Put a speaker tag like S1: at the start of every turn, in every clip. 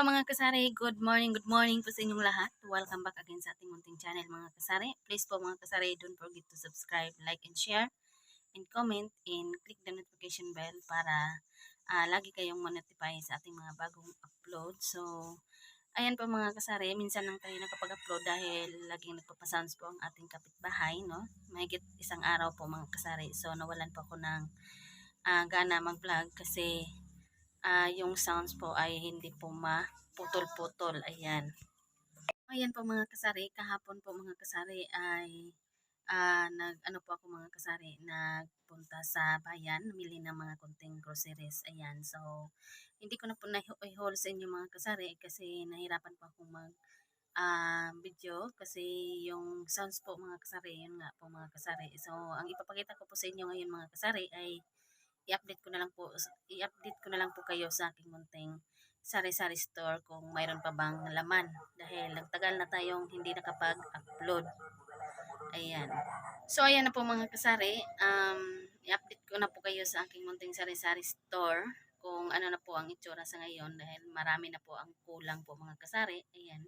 S1: Hello mga kasari, good morning, good morning po sa inyong lahat. Welcome back again sa ating munting channel mga kasari. Please po mga kasari, don't forget to subscribe, like and share, and comment, and click the notification bell para ah, lagi kayong ma-notify sa ating mga bagong upload. So, ayan po mga kasari, minsan lang tayo nakapag-upload dahil laging nagpapasounds po ang ating kapitbahay, no? Mahigit isang araw po mga kasari. So, nawalan po ako ng ah, gana mag-vlog kasi ah, yung sounds po ay hindi po maputol-putol. Ayan. Ayan po mga kasari. Kahapon po mga kasari ay ah, nag ano po ako mga kasari nagpunta sa bayan namili ng mga konting groceries ayan so hindi ko na po na-haul sa inyo mga kasari kasi nahirapan po akong mag ah, video kasi yung sounds po mga kasari yun nga po mga kasari so ang ipapakita ko po sa inyo ngayon mga kasari ay i-update ko na lang po i-update ko na lang po kayo sa aking munting sari-sari store kung mayroon pa bang laman dahil nagtagal na tayong hindi nakapag-upload. Ayan. So ayan na po mga kasari, um, i-update ko na po kayo sa aking munting sari-sari store kung ano na po ang itsura sa ngayon dahil marami na po ang kulang po mga kasari. Ayan.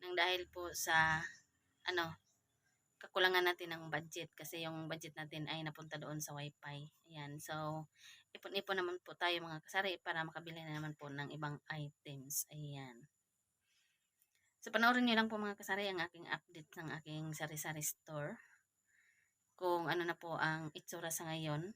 S1: Nang dahil po sa ano kakulangan natin ng budget kasi yung budget natin ay napunta doon sa wifi. Ayan. So, ipon-ipon naman po tayo mga kasari para makabili na naman po ng ibang items. Ayan. So, panoorin nyo lang po mga kasari ang aking update ng aking sari-sari store. Kung ano na po ang itsura sa ngayon.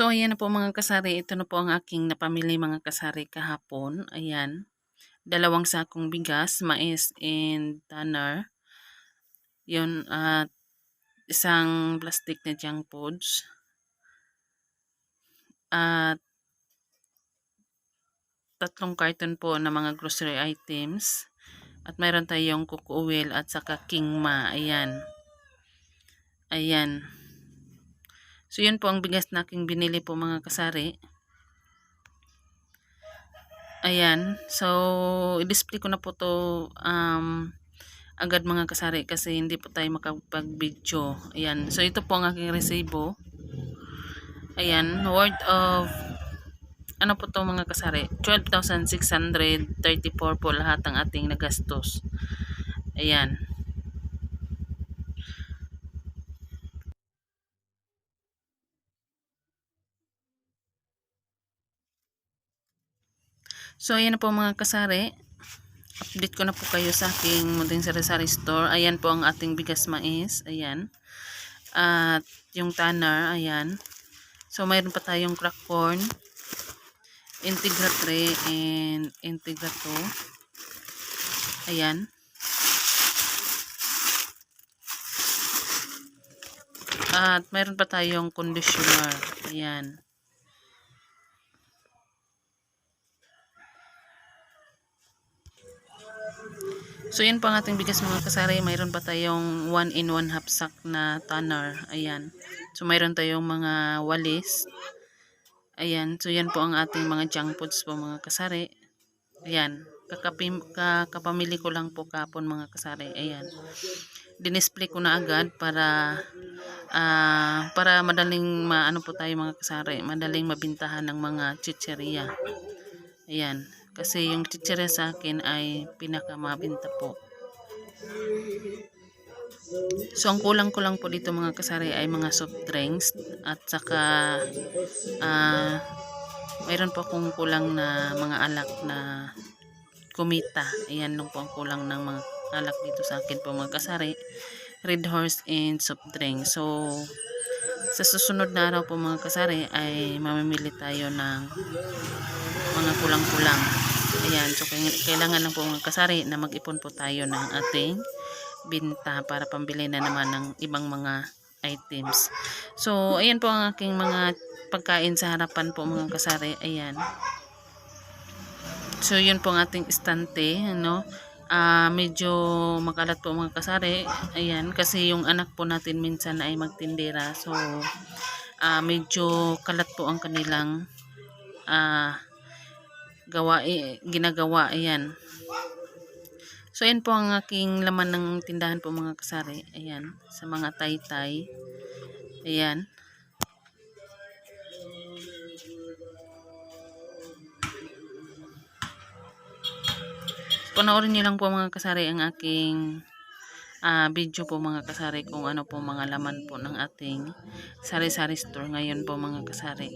S1: So, ayan na po mga kasari. Ito na po ang aking napamili mga kasari kahapon. Ayan. Dalawang sakong bigas, mais, and tanner. Yun, at isang plastic na junk foods. At tatlong carton po na mga grocery items. At mayroon tayong coco oil at saka kingma. Ayan. Ayan. So, yun po ang bigas na aking binili po mga kasari. Ayan. So, i-display ko na po to um, agad mga kasari kasi hindi po tayo makapag-video. Ayan. So, ito po ang aking resibo. Ayan. Worth of ano po to mga kasari? 12,634 po lahat ang ating nagastos. Ayan. So, ayan na po mga kasari. Update ko na po kayo sa aking munting sari-sari store. Ayan po ang ating bigas mais. Ayan. At yung tanner. Ayan. So, mayroon pa tayong crack corn. Integra 3 and Integra 2. Ayan. At mayroon pa tayong conditioner.
S2: Ayan. So, yan po ang ating bigas mga kasari. Mayroon pa tayong 1 in 1 half sack na tanner. Ayan. So, mayroon tayong mga walis. Ayan. So, yan po ang ating mga junk foods po mga kasari. Ayan. Kakapim, kakapamili ko lang po kapon mga kasari. Ayan. Dinisplay ko na agad para ah para madaling maano po tayo mga kasari. Madaling mabintahan ng mga chicheria. Ayan. Kasi yung chicheria sa akin ay pinakamabinta po. So, ang kulang ko lang po dito mga kasari ay mga soft drinks at saka ah mayroon po akong kulang na mga alak na kumita. Ayan lang po ang kulang ng mga alak dito sa akin po mga kasari. Red Horse and soft drink. So, sa susunod na araw po mga kasari ay mamimili tayo ng mga kulang-kulang. Ayan, so kailangan lang po mga kasari na mag-ipon po tayo ng ating binta para pambili na naman ng ibang mga items. So, ayan po ang aking mga pagkain sa harapan po mga kasari. Ayan. So, yun po ang ating estante, ano. Ah, medyo makalat po mga kasari. Ayan, kasi yung anak po natin minsan ay magtindera. So, ah medyo kalat po ang kanilang ah gawa, eh, ginagawa. Ayan. So, ayan po ang aking laman ng tindahan po mga kasari. Ayan, sa mga taytay. Ayan. Panoorin nyo lang po mga kasari ang aking ah, video po mga kasari kung ano po mga laman po ng ating sari-sari store ngayon po mga kasari.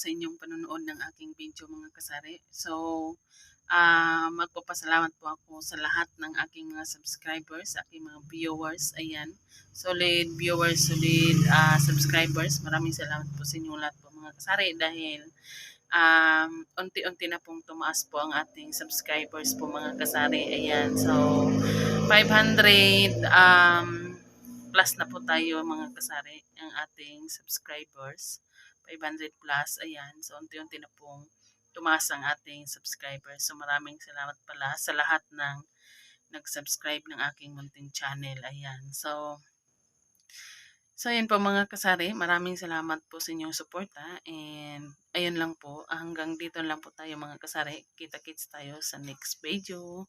S2: Sa inyong panonood ng aking video mga kasari. So, ah magpapasalamat po ako sa lahat ng aking mga subscribers, aking mga viewers. Ayan, solid viewers, solid ah, subscribers. Maraming salamat po sa inyong lahat po mga kasari dahil um, unti-unti na pong tumaas po ang ating subscribers po mga kasari. Ayan, so 500 um, plus na po tayo mga kasari ang ating subscribers. 500 plus, ayan. So, unti-unti na pong tumaas ang ating subscribers. So, maraming salamat pala sa lahat ng nag-subscribe ng aking munting channel. Ayan. So, So, yun po mga kasari. Maraming salamat po sa inyong suporta. And, ayun lang po. Hanggang dito lang po tayo mga kasari. Kita-kits tayo sa next video.